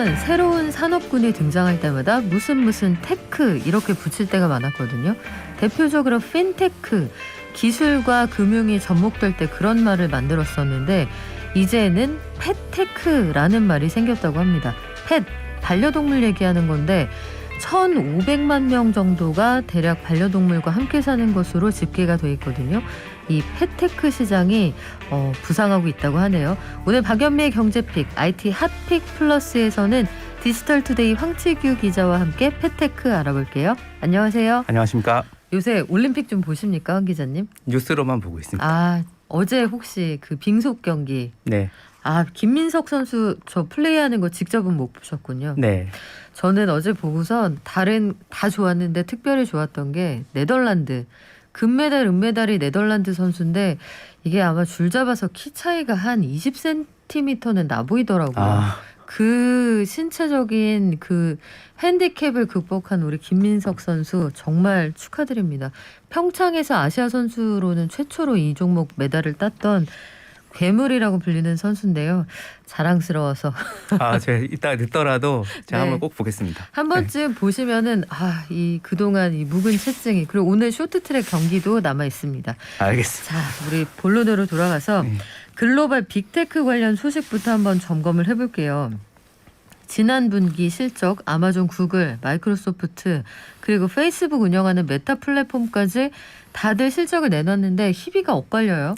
보면 새로운 산업군이 등장할 때마다 무슨 무슨 테크 이렇게 붙일 때가 많았거든요. 대표적으로 핀테크 기술과 금융이 접목될 때 그런 말을 만들었었는데 이제는 펫테크라는 말이 생겼다고 합니다. 펫 반려동물 얘기하는 건데 1,500만 명 정도가 대략 반려동물과 함께 사는 것으로 집계가 돼 있거든요. 이 펫테크 시장이 어, 부상하고 있다고 하네요. 오늘 박연미의 경제픽 IT 핫픽 플러스에서는 디지털투데이 황치규 기자와 함께 펫테크 알아볼게요. 안녕하세요. 안녕하십니까. 요새 올림픽 좀 보십니까, 황 기자님? 뉴스로만 보고 있습니다. 아 어제 혹시 그 빙속 경기 네, 아 김민석 선수 저 플레이하는 거 직접은 못 보셨군요. 네, 저는 어제 보고선 다른 다 좋았는데 특별히 좋았던 게 네덜란드 금메달 은메달이 네덜란드 선수인데 이게 아마 줄 잡아서 키 차이가 한 20cm는 나 보이더라고요. 아, 그 신체적인 그 핸디캡을 극복한 우리 김민석 선수 정말 축하드립니다. 평창에서 아시아 선수로는 최초로 이 종목 메달을 땄던 괴물이라고 불리는 선수인데요. 자랑스러워서 아, 제가 이따 늦더라도 제가 네. 한번 꼭 보겠습니다. 한 번쯤 보시면은 아 이 그동안 이 묵은 채증이 그리고 오늘 쇼트트랙 경기도 남아 있습니다. 알겠습니다. 자 우리 본론으로 돌아가서 네. 글로벌 빅테크 관련 소식부터 한번 점검을 해볼게요. 지난 분기 실적 아마존, 구글, 마이크로소프트 그리고 페이스북 운영하는 메타 플랫폼까지 다들 실적을 내놨는데 희비가 엇갈려요.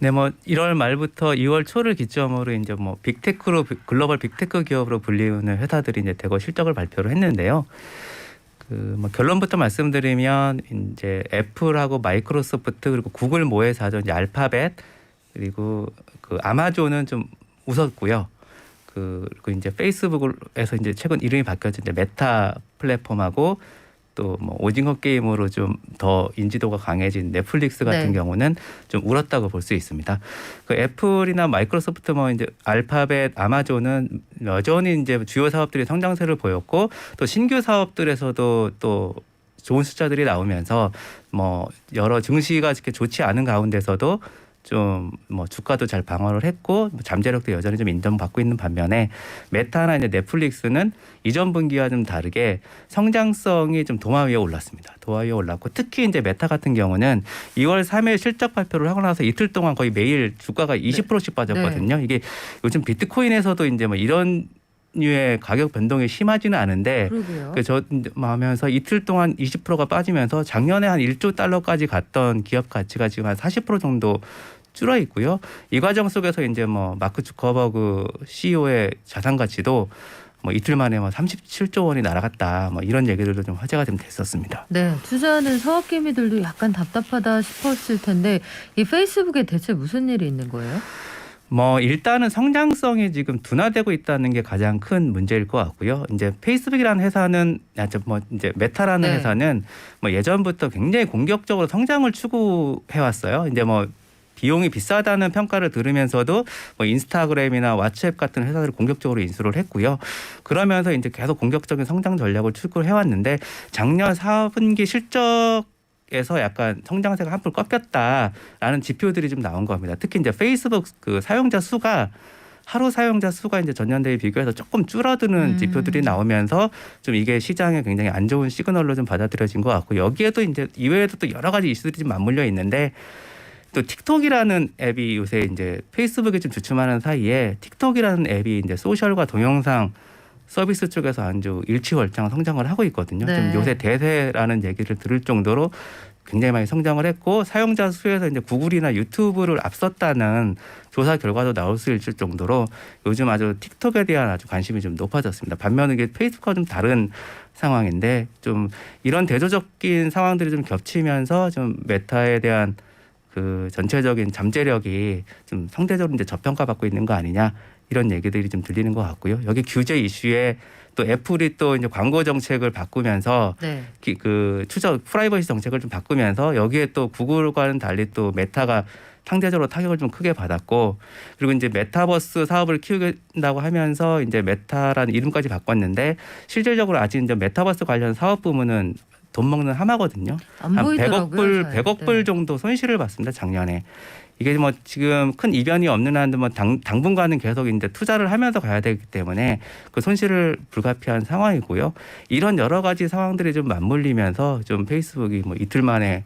네, 뭐 1월 말부터 2월 초를 기점으로 이제 뭐 빅테크로 글로벌 빅테크 기업으로 불리우는 회사들이 이제 대거 실적을 발표를 했는데요. 그뭐 결론부터 말씀드리면 이제 애플하고 마이크로소프트 그리고 구글 모회사죠. 이제 알파벳 그리고 그 아마존은 좀 웃었고요. 그 그리고 이제 페이스북에서 이제 최근 이름이 바뀌었죠. 이제 메타 플랫폼하고 또뭐 오징어 게임으로 좀 더 인지도가 강해진 넷플릭스 같은 네. 경우는 좀 울었다고 볼 수 있습니다. 그 애플이나 마이크로소프트 뭐 이제 알파벳, 아마존은 여전히 이제 주요 사업들이 성장세를 보였고 또 신규 사업들에서도 또 좋은 숫자들이 나오면서 뭐 여러 증시가 이렇게 좋지 않은 가운데서도 좀 뭐 주가도 잘 방어를 했고 뭐 잠재력도 여전히 좀 인정받고 있는 반면에 메타나 이제 넷플릭스는 이전 분기와 좀 다르게 성장성이 좀 도마 위에 올랐습니다. 도마 위에 올랐고 특히 이제 메타 같은 경우는 2월 3일 실적 발표를 하고 나서 이틀 동안 거의 매일 주가가 20%씩 빠졌거든요. 이게 요즘 비트코인에서도 이제 뭐 이런 류의 가격 변동이 심하지는 않은데. 그저 하면서 이틀 동안 20%가 빠지면서 작년에 한 1조 달러까지 갔던 기업 가치가 지금 한 40% 정도 줄어 있고요. 이 과정 속에서 이제 뭐 마크 주커버그 CEO의 자산 가치도 뭐 이틀 만에 뭐 37조 원이 날아갔다. 뭐 이런 얘기들도 좀 화제가 좀 됐었습니다. 네, 투자하는 사업개미들도 약간 답답하다 싶었을 텐데 이 페이스북에 대체 무슨 일이 있는 거예요? 뭐 일단은 성장성이 지금 둔화되고 있다는 게 가장 큰 문제일 것 같고요. 이제 페이스북이라는 회사는 아저 뭐 이제 메타라는 네. 회사는 뭐 예전부터 굉장히 공격적으로 성장을 추구해 왔어요. 이제 뭐 비용이 비싸다는 평가를 들으면서도 뭐 인스타그램이나 왓츠앱 같은 회사들을 공격적으로 인수를 했고요. 그러면서 이제 계속 공격적인 성장 전략을 추구를 해왔는데 작년 4분기 실적 에서 약간 성장세가 한풀 꺾였다라는 지표들이 좀 나온 겁니다. 특히 이제 페이스북 그 사용자 수가 하루 사용자 수가 이제 전년 대비 비교해서 조금 줄어드는 음. 지표들이 나오면서 좀 이게 시장에 굉장히 안 좋은 시그널로 좀 받아들여진 것 같고 여기에도 이제 이외에도 또 여러 가지 이슈들이 좀 맞물려 있는데 또 틱톡이라는 앱이 요새 이제 페이스북에 좀 주춤하는 사이에 틱톡이라는 앱이 이제 소셜과 동영상 서비스 쪽에서 아주 일치월장 성장을 하고 있거든요. 네. 좀 요새 대세라는 얘기를 들을 정도로 굉장히 많이 성장을 했고 사용자 수에서 이제 구글이나 유튜브를 앞섰다는 조사 결과도 나올 수 있을 정도로 요즘 아주 틱톡에 대한 아주 관심이 좀 높아졌습니다. 반면 이게 페이스북과 좀 다른 상황인데 좀 이런 대조적인 상황들이 좀 겹치면서 좀 메타에 대한 그 전체적인 잠재력이 좀 상대적으로 이제 저평가받고 있는 거 아니냐 이런 얘기들이 좀 들리는 것 같고요. 여기 규제 이슈에 또 애플이 또 이제 광고 정책을 바꾸면서 네. 기- 그 추적 프라이버시 정책을 좀 바꾸면서 여기에 또 구글과는 달리 또 메타가 상대적으로 타격을 좀 크게 받았고 그리고 이제 메타버스 사업을 키우겠다고 하면서 이제 메타라는 이름까지 바꿨는데 실질적으로 아직 이제 메타버스 관련 사업 부문은 돈 먹는 하마거든요. 안한 보이더라고요. 100억 불, 잘. 100억 네. 불 정도 손실을 봤습니다 작년에. 이게 뭐 지금 큰 이변이 없는 한도 뭐 당, 당분간은 계속 이제 투자를 하면서 가야 되기 때문에 그 손실을 불가피한 상황이고요. 이런 여러 가지 상황들이 좀 맞물리면서 좀 페이스북이 뭐 이틀 만에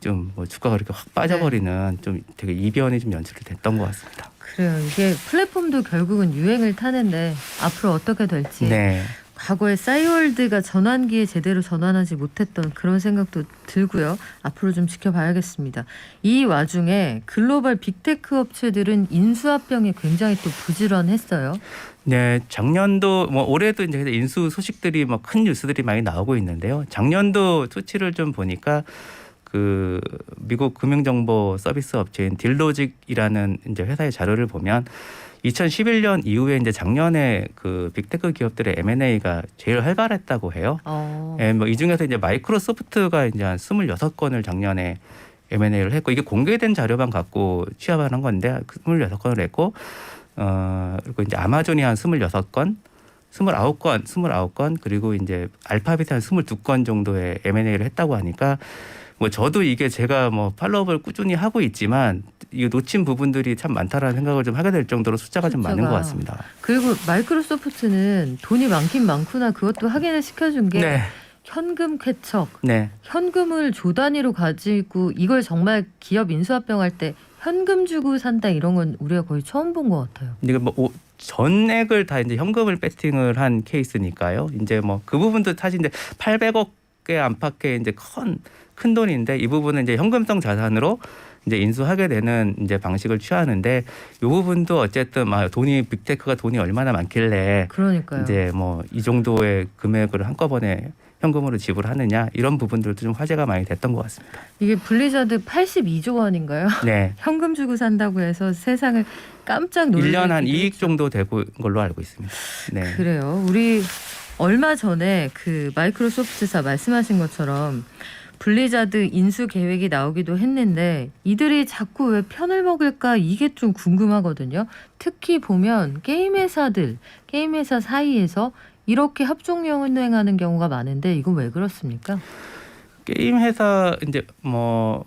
좀뭐 주가가 이렇게 확 빠져버리는 좀 되게 이변이 좀 연출이 됐던 것 같습니다. 그래요. 이게 플랫폼도 결국은 유행을 타는데 앞으로 어떻게 될지 네. 과거에 싸이월드가 전환기에 제대로 전환하지 못했던 그런 생각도 들고요. 앞으로 좀 지켜봐야겠습니다. 이 와중에 글로벌 빅테크 업체들은 인수합병에 굉장히 또 부지런했어요. 네, 작년도 뭐 올해도 이제 인수 소식들이 뭐 큰 뉴스들이 많이 나오고 있는데요. 작년도 수치를 좀 보니까 그 미국 금융정보 서비스 업체인 딜로직이라는 이제 회사의 자료를 보면 2011년 이후에 이제 작년에 그 빅테크 기업들의 M&A가 제일 활발했다고 해요. 어. 예, 뭐이 중에서 이제 마이크로소프트가 이제 한 26건을 작년에 M&A를 했고 이게 공개된 자료만 갖고 취합하는 건데 26건을 했고 어 그리고 이제 아마존이 한 26건 29건, 29건 그리고 이제 알파벳이 한 22건 정도의 M&A를 했다고 하니까 뭐 저도 이게 제가 뭐 팔로업을 꾸준히 하고 있지만 이 놓친 부분들이 참 많다라는 생각을 좀 하게 될 정도로 숫자가 좀 많은 것 숫자가. 같습니다. 그리고 마이크로소프트는 돈이 많긴 많구나 그것도 확인을 시켜준 게 네, 현금 쾌척, 네, 현금을 조 단위로 가지고 이걸 정말 기업 인수합병할 때 현금 주고 산다 이런 건 우리가 거의 처음 본 것 같아요. 이게 뭐 오- 전액을 다 이제 현금을 배팅을 한 케이스니까요. 이제 뭐 그 부분도 사실 이제 800억의 안팎의 이제 큰, 큰 돈인데 이 부분은 이제 현금성 자산으로 이제 인수하게 되는 이제 방식을 취하는데 이 부분도 어쨌든 막 돈이 빅테크가 돈이 얼마나 많길래 그러니까요. 이제 뭐 이 정도의 금액을 한꺼번에 현금으로 지불하느냐 이런 부분들도 좀 화제가 많이 됐던 것 같습니다. 이게 블리자드 82조 원인가요? 네. 현금 주고 산다고 해서 세상을 깜짝 놀래키기도 1년 한 이익 했죠. 정도 되고 걸로 알고 있습니다. 네. 그래요. 우리 얼마 전에 그 마이크로소프트사 말씀하신 것처럼 블리자드 인수 계획이 나오기도 했는데 이들이 자꾸 왜 편을 먹을까 이게 좀 궁금하거든요. 특히 보면 게임 회사들, 게임 회사 사이에서 이렇게 합종 영행하는 경우가 많은데 이건 왜 그렇습니까? 게임 회사 이제 뭐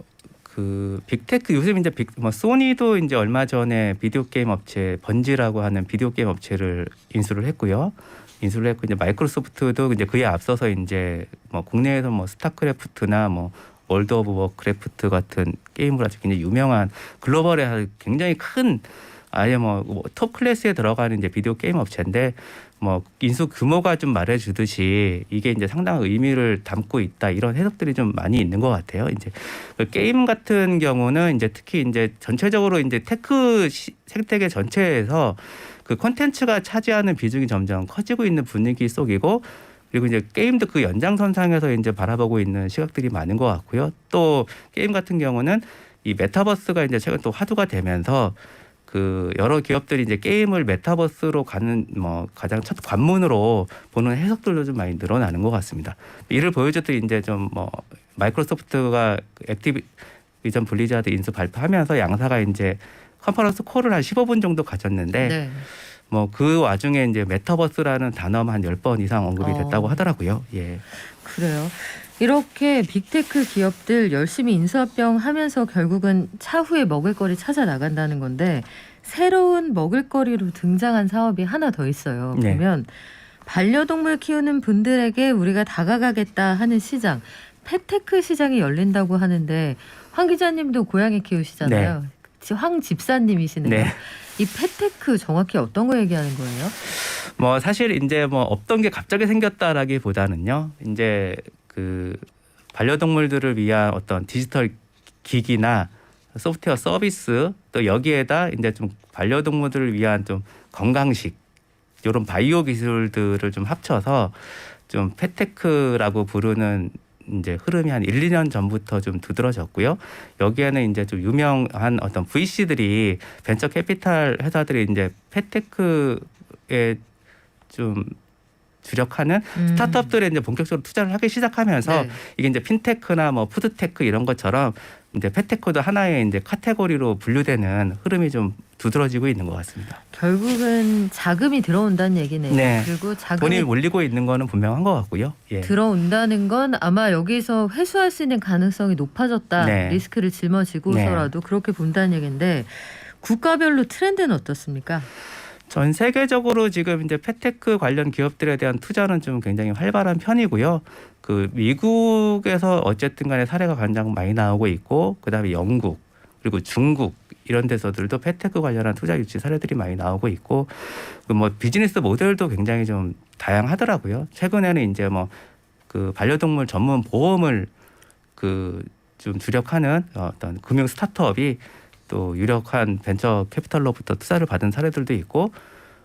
그 빅테크 요즘 이제 빅, 뭐 소니도 이제 얼마 전에 비디오 게임 업체 번지라고 하는 비디오 게임 업체를 인수를 했고요. 인수를 했고 이제 마이크로소프트도 이제 그에 앞서서 이제 뭐 국내에서 뭐 스타크래프트나 뭐 월드 오브 워크래프트 같은 게임을 아주 굉장히 유명한 글로벌에 굉장히 큰 아예 뭐 톱 클래스에 들어가는 이제 비디오 게임 업체인데 뭐 인수 규모가 좀 말해주듯이 이게 이제 상당한 의미를 담고 있다 이런 해석들이 좀 많이 있는 것 같아요. 이제 그 게임 같은 경우는 이제 특히 이제 전체적으로 이제 테크 시- 생태계 전체에서 그 콘텐츠가 차지하는 비중이 점점 커지고 있는 분위기 속이고 그리고 이제 게임도 그 연장선상에서 이제 바라보고 있는 시각들이 많은 것 같고요. 또 게임 같은 경우는 이 메타버스가 이제 최근 또 화두가 되면서 그 여러 기업들이 이제 게임을 메타버스로 가는 뭐 가장 첫 관문으로 보는 해석들도 좀 많이 늘어나는 것 같습니다. 이를 보여줬듯 이제 좀 뭐 마이크로소프트가 그 액티비전 블리자드 인수 발표하면서 양사가 이제 컨퍼런스 콜을 한 15분 정도 가졌는데 네. 뭐그 와중에 이제 메타버스라는 단어만 한 10번 이상 언급이 됐다고 어. 하더라고요. 예. 그래요. 이렇게 빅테크 기업들 열심히 인수합병 하면서 결국은 차후에 먹을거리 찾아 나간다는 건데 새로운 먹을거리로 등장한 사업이 하나 더 있어요. 네. 보면 반려동물 키우는 분들에게 우리가 다가가겠다 하는 시장, 펫테크 시장이 열린다고 하는데 황 기자님도 고양이 키우시잖아요. 황 집사님이시네요. 네. 이 펫테크 정확히 어떤 거 얘기하는 거예요? 뭐 사실 이제 뭐 없던 게 갑자기 생겼다라기보다는요. 이제 그 반려동물들을 위한 어떤 디지털 기기나 소프트웨어 서비스 또 여기에다 이제 좀 반려동물들을 위한 좀 건강식 이런 바이오 기술들을 좀 합쳐서 좀 페테크라고 부르는 이제 흐름이 한 1, 2년 전부터 좀 두드러졌고요. 여기에는 이제 좀 유명한 어떤 VC들이 벤처 캐피탈 회사들이 이제 페테크에 좀 주력하는 음. 스타트업들에 이제 본격적으로 투자를 하기 시작하면서 네. 이게 이제 핀테크나 뭐 푸드테크 이런 것처럼 이제 페테크도 하나의 이제 카테고리로 분류되는 흐름이 좀 두드러지고 있는 것 같습니다. 결국은 자금이 들어온다는 얘기네요. 네. 그리고 자금이 몰리고 있는 거는 분명한 것 같고요. 예. 들어온다는 건 아마 여기서 회수할 수 있는 가능성이 높아졌다. 네. 리스크를 짊어지고서라도 그렇게 본다는 얘기인데 국가별로 트렌드는 어떻습니까? 전 세계적으로 지금 이제 패테크 관련 기업들에 대한 투자는 좀 굉장히 활발한 편이고요. 그 미국에서 어쨌든 간에 사례가 가장 많이 나오고 있고 그다음에 영국 그리고 중국 이런 데서들도 패테크 관련한 투자 유치 사례들이 많이 나오고 있고 그뭐 비즈니스 모델도 굉장히 좀 다양하더라고요. 최근에는 이제 뭐 그 반려동물 전문 보험을 그 좀 주력하는 어떤 금융 스타트업이 또 유력한 벤처 캐피털로부터 투자를 받은 사례들도 있고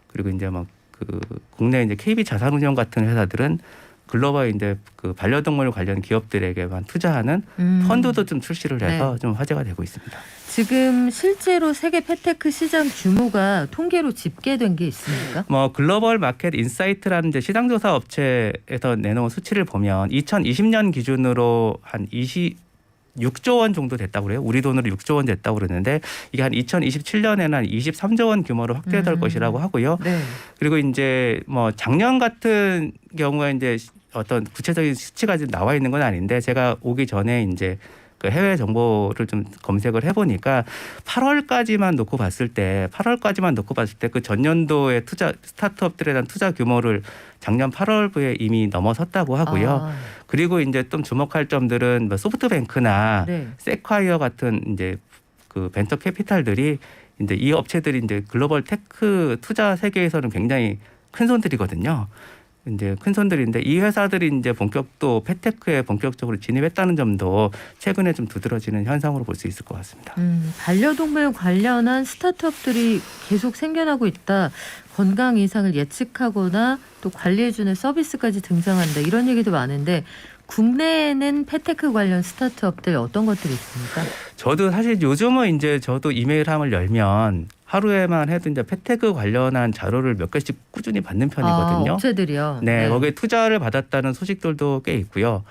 그리고 이제 막 그 국내 이제 KB 자산운용 같은 회사들은 글로벌 이제 그 반려동물 관련 기업들에게만 투자하는 음. 펀드도 좀 출시를 해서 네. 좀 화제가 되고 있습니다. 지금 실제로 세계 패테크 시장 규모가 통계로 집계된 게 있습니까? 뭐 글로벌 마켓 인사이트라는 이제 시장 조사 업체에서 내놓은 수치를 보면 2020년 기준으로 한 26조 원 정도 됐다고 그래요. 우리 돈으로 6조 원 됐다고 그러는데 이게 한 2027년에는 한 23조 원 규모로 확대될 음. 것이라고 하고요. 네. 그리고 이제 뭐 작년 같은 경우에 이제 어떤 구체적인 수치가 지금 나와 있는 건 아닌데 제가 오기 전에 이제 그 해외 정보를 좀 검색을 해보니까 8월까지만 놓고 봤을 때 8월까지만 놓고 봤을 때 그 전년도의 투자 스타트업들에 대한 투자 규모를 작년 8월부에 이미 넘어섰다고 하고요. 아, 그리고 이제 좀 주목할 점들은 뭐 소프트뱅크나 네. 세콰이어 같은 이제 그 벤처 캐피탈들이 이제 이 업체들이 이제 글로벌 테크 투자 세계에서는 굉장히 큰 손들이거든요. 이제 큰 손들인데 이 회사들이 이제 본격도 패테크에 본격적으로 진입했다는 점도 최근에 좀 두드러지는 현상으로 볼 수 있을 것 같습니다. 음, 반려동물 관련한 스타트업들이 계속 생겨나고 있다. 건강 이상을 예측하거나 또 관리해주는 서비스까지 등장한다. 이런 얘기도 많은데 국내에는 패테크 관련 스타트업들 어떤 것들이 있습니까? 저도 사실 요즘은 이제 저도 이메일함을 열면 하루에만 해도 이제 패테크 관련한 자료를 몇 개씩 꾸준히 받는 편이거든요. 아, 업체들이요. 네, 거기에 투자를 받았다는 소식들도 꽤 있고요.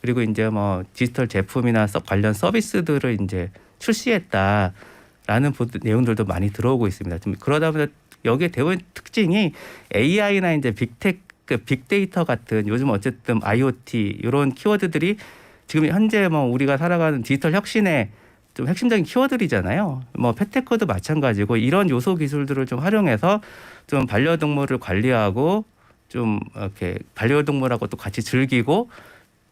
그리고 이제 뭐 디지털 제품이나 서- 관련 서비스들을 이제 출시했다라는 내용들도 많이 들어오고 있습니다. 좀 그러다 보니 여기에 대부분 특징이 AI나 이제 빅테크, 그 빅데이터 같은 요즘 어쨌든 IoT 이런 키워드들이 지금 현재 뭐 우리가 살아가는 디지털 혁신의 좀 핵심적인 키워드이잖아요. 뭐 패테크도 마찬가지고 이런 요소 기술들을 좀 활용해서 좀 반려동물을 관리하고 좀 이렇게 반려동물하고 또 같이 즐기고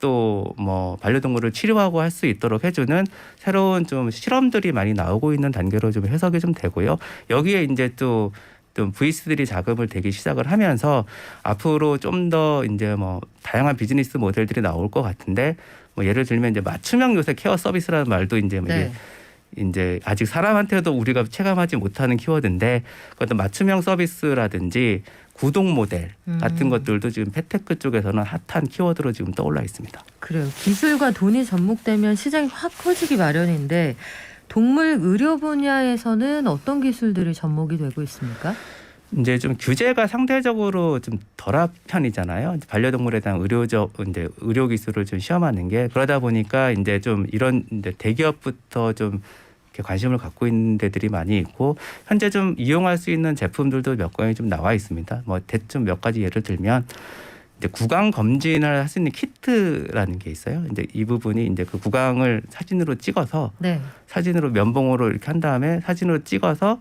또 뭐 반려동물을 치료하고 할 수 있도록 해주는 새로운 좀 실험들이 많이 나오고 있는 단계로 좀 해석이 좀 되고요. 여기에 이제 또 좀 VC들이 자금을 대기 시작을 하면서 앞으로 좀 더 이제 뭐 다양한 비즈니스 모델들이 나올 것 같은데 뭐 예를 들면 이제 맞춤형 요새 케어 서비스라는 말도 이제 뭐 이게 네. 이제 아직 사람한테도 우리가 체감하지 못하는 키워드인데 그것도 맞춤형 서비스라든지 구독 모델 같은 음. 것들도 지금 패테크 쪽에서는 핫한 키워드로 지금 떠올라 있습니다. 그래요. 기술과 돈이 접목되면 시장이 확 커지기 마련인데 동물 의료 분야에서는 어떤 기술들이 접목이 되고 있습니까? 이제 좀 규제가 상대적으로 좀 덜한 편이잖아요. 반려동물에 대한 의료적 이제 의료 기술을 좀 시험하는 게 그러다 보니까 이제 좀 이런 이제 대기업부터 좀 이렇게 관심을 갖고 있는 데들이 많이 있고 현재 좀 이용할 수 있는 제품들도 몇 가지 좀 나와 있습니다. 뭐 대충 몇 가지 예를 들면 이제 구강 검진을 할 수 있는 키트라는 게 있어요. 이제 이 부분이 이제 그 구강을 사진으로 찍어서 네. 사진으로 면봉으로 이렇게 한 다음에 사진으로 찍어서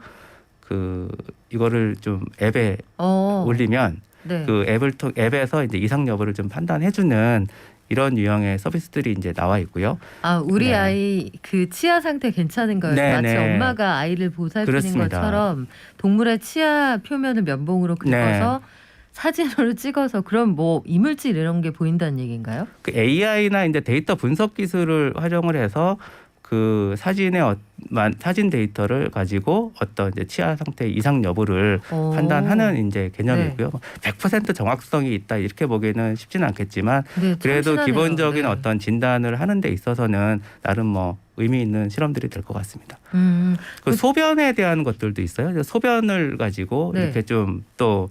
그 이거를 좀 앱에 어. 올리면 네. 그 앱을 통 앱에서 이제 이상 여부를 좀 판단해주는 이런 유형의 서비스들이 이제 나와 있고요. 아 우리 네. 아이 그 치아 상태 괜찮은 거예요. 네, 마치 네. 엄마가 아이를 보살피는 그렇습니다. 것처럼 동물의 치아 표면을 면봉으로 긁어서 네. 사진으로 찍어서 그럼 뭐 이물질 이런 게 보인다는 얘기인가요? 그 AI나 이제 데이터 분석 기술을 활용을 해서 그 사진의 어, 만- 사진 데이터를 가지고 어떤 이제 치아 상태 이상 여부를 어. 판단하는 이제 개념이고요. 100% 정확성이 있다 이렇게 보기에는 쉽지는 않겠지만 네, 그래도 참신하네요. 기본적인 네. 어떤 진단을 하는 데 있어서는 나름 뭐 의미 있는 실험들이 될 것 같습니다. 음, 그 그- 소변에 대한 것들도 있어요. 소변을 가지고 네. 이렇게 좀또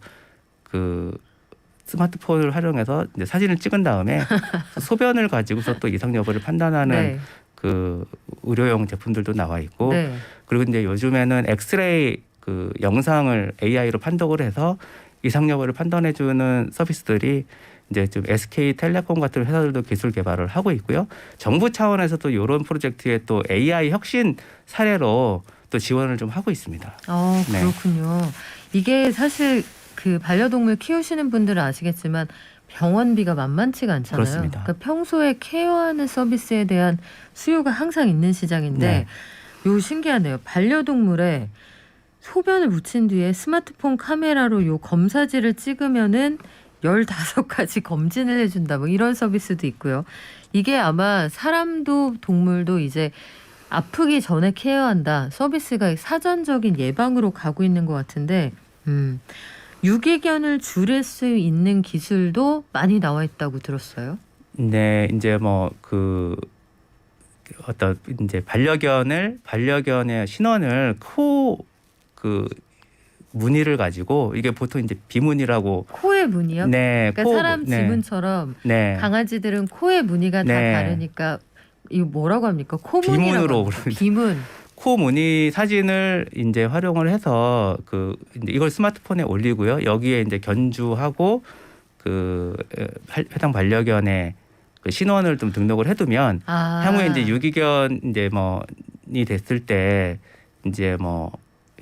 그 스마트폰을 활용해서 이제 사진을 찍은 다음에 소변을 가지고서 또 이상 여부를 판단하는 네. 그 의료용 제품들도 나와 있고 네. 그리고 이제 요즘에는 엑스레이 그 영상을 AI로 판독을 해서 이상 여부를 판단해 주는 서비스들이 이제 좀 SK텔레콤 같은 회사들도 기술 개발을 하고 있고요. 정부 차원에서도 이런 프로젝트에 또 AI 혁신 사례로 또 지원을 좀 하고 있습니다. 어, 네. 그렇군요. 이게 사실 그 반려동물 키우시는 분들은 아시겠지만 병원비가 만만치가 않잖아요. 그렇습니다. 그러니까 평소에 케어하는 서비스에 대한 수요가 항상 있는 시장인데 네. 요 신기하네요. 반려동물에 소변을 묻힌 뒤에 스마트폰 카메라로 요 검사지를 찍으면은 15가지 검진을 해준다. 뭐 이런 서비스도 있고요. 이게 아마 사람도 동물도 이제 아프기 전에 케어한다. 서비스가 사전적인 예방으로 가고 있는 것 같은데, 음, 유기견을 줄일 수 있는 기술도 많이 나와 있다고 들었어요. 네, 이제 뭐 그 어떤 이제 반려견을 반려견의 신원을 코그 무늬를 가지고 이게 보통 이제 비무늬라고 코의 무늬요? 네, 그러니까 코- 사람 네, 지문처럼 네. 강아지들은 코의 무늬가 다 네. 다르니까 이거 뭐라고 합니까? 코무늬라고 비문으로 합니까? 부릅니다. 비문. 코 무늬 사진을 이제 활용을 해서 그 이걸 스마트폰에 올리고요. 여기에 이제 견주하고 그 해당 반려견의 그 신원을 좀 등록을 해두면 아. 향후에 이제 유기견 이제 뭐이 됐을 때 이제 뭐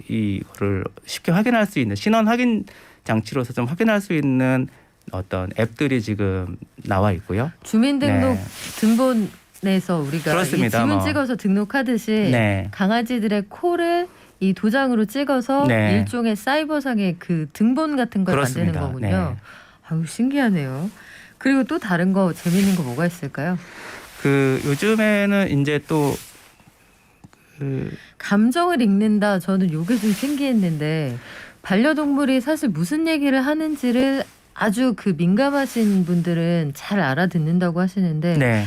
이거를 쉽게 확인할 수 있는 신원 확인 장치로서 좀 확인할 수 있는 어떤 앱들이 지금 나와 있고요. 주민등록 네. 등본 에서 우리가 이 그렇습니다. 지문 뭐. 찍어서 등록하듯이 네. 강아지들의 코를 이 도장으로 찍어서 네. 일종의 사이버상의 그 등본 같은 걸 만드는 그렇습니다. 거군요. 아유 신기하네요. 그리고 또 다른 거 재밌는 거 뭐가 있을까요? 그 요즘에는 이제 또 그 감정을 읽는다. 저는 요게 좀 신기했는데 반려동물이 사실 무슨 얘기를 하는지를 아주 그 민감하신 분들은 잘 알아듣는다고 하시는데 네.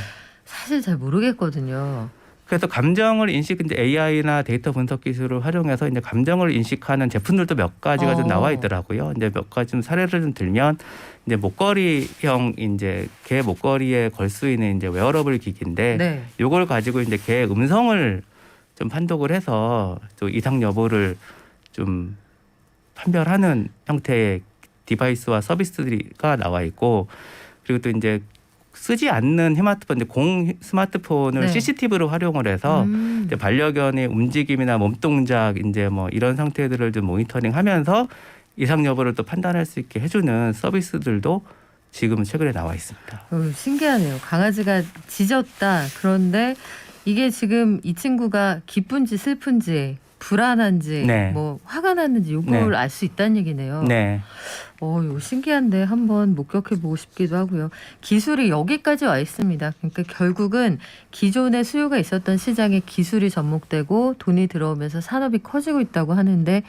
사실 잘 모르겠거든요. 그래서 감정을 인식 이제 AI나 데이터 분석 기술을 활용해서 이제 감정을 인식하는 제품들도 몇 가지가 어. 좀 나와 있더라고요. 이제 몇 가지 좀 사례를 좀 들면 이제 목걸이형 이제 개 목걸이에 걸 수 있는 이제 웨어러블 기기인데 네. 요걸 가지고 이제 개 음성을 좀 판독을 해서 또 이상 여부를 좀 판별하는 형태의 디바이스와 서비스들이가 나와 있고 그리고 또 이제 쓰지 않는 스마트폰 이제 공 스마트폰을 네. CCTV로 활용을 해서 음. 이제 반려견의 움직임이나 몸 동작 이제 뭐 이런 상태들을 좀 모니터링하면서 이상 여부를 또 판단할 수 있게 해주는 서비스들도 지금 최근에 나와 있습니다. 어, 신기하네요. 강아지가 짖었다. 그런데 이게 지금 이 친구가 기쁜지 슬픈지 불안한지 네. 뭐 화가 났는지 요걸 알수 있다는 얘기네요. 네, 어, 이거 신기한데 한번 목격해 보고 싶기도 하고요. 기술이 여기까지 와 있습니다. 그러니까 결국은 기존에 수요가 있었던 시장에 기술이 접목되고 돈이 들어오면서 산업이 커지고 있다고 하는데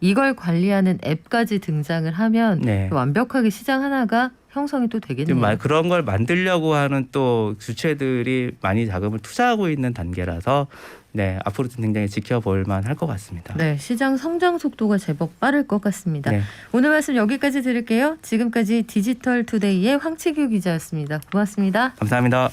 이걸 관리하는 앱까지 등장을 하면 네. 완벽하게 시장 하나가 형성이 또 되겠네요. 그런 걸 만들려고 하는 또 주체들이 많이 자금을 투자하고 있는 단계라서 네 앞으로 좀 굉장히 지켜볼 만할 것 같습니다. 네, 시장 성장 속도가 제법 빠를 것 같습니다. 네. 오늘 말씀 여기까지 드릴게요. 지금까지 디지털 투데이의 황치규 기자였습니다. 고맙습니다. 감사합니다.